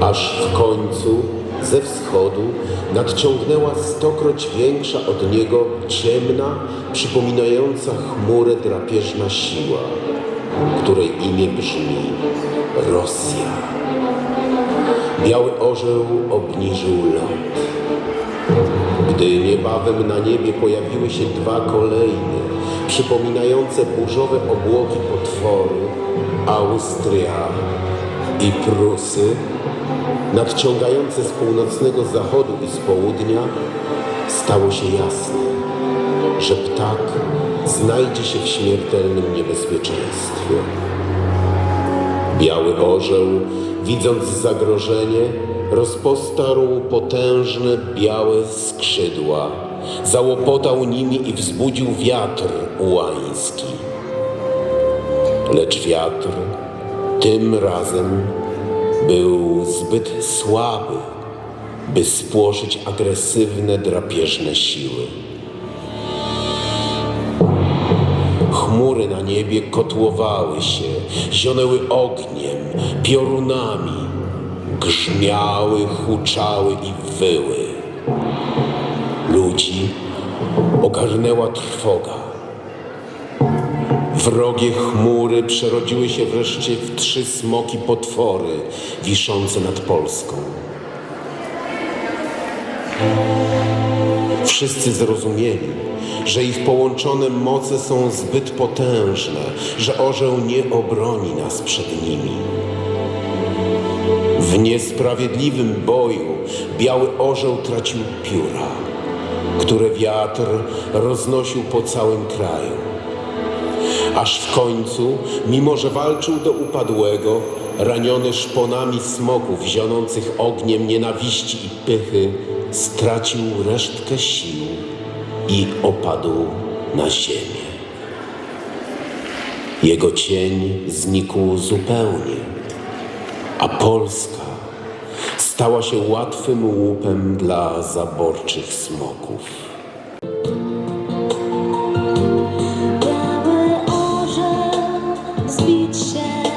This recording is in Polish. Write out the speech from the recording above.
Aż w końcu ze wschodu nadciągnęła stokroć większa od niego ciemna, przypominająca chmurę drapieżna siła, której imię brzmi Rosja. Biały orzeł obniżył lot. Gdy niebawem na niebie pojawiły się dwa kolejne, przypominające burzowe obłoki potwory, Austria i Prusy, nadciągające z północnego zachodu i z południa, stało się jasne, że ptak znajdzie się w śmiertelnym niebezpieczeństwie. Biały orzeł, widząc zagrożenie, rozpostarł potężne białe skrzydła, załopotał nimi i wzbudził wiatr ułański. Lecz wiatr tym razem był zbyt słaby, by spłoszyć agresywne drapieżne siły. Chmury na niebie kotłowały się, zionęły ogniem, piorunami, grzmiały, huczały i wyły. Ludzi ogarnęła trwoga. Wrogie chmury przerodziły się wreszcie w trzy smoki potwory wiszące nad Polską. Wszyscy zrozumieli, że ich połączone moce są zbyt potężne, że orzeł nie obroni nas przed nimi. W niesprawiedliwym boju biały orzeł tracił pióra, które wiatr roznosił po całym kraju. Aż w końcu, mimo że walczył do upadłego, raniony szponami smoków zionących ogniem nienawiści i pychy, stracił resztkę sił i opadł na ziemię. Jego cień znikł zupełnie, a Polska stała się łatwym łupem dla zaborczych smoków. Biały orzeł zbić się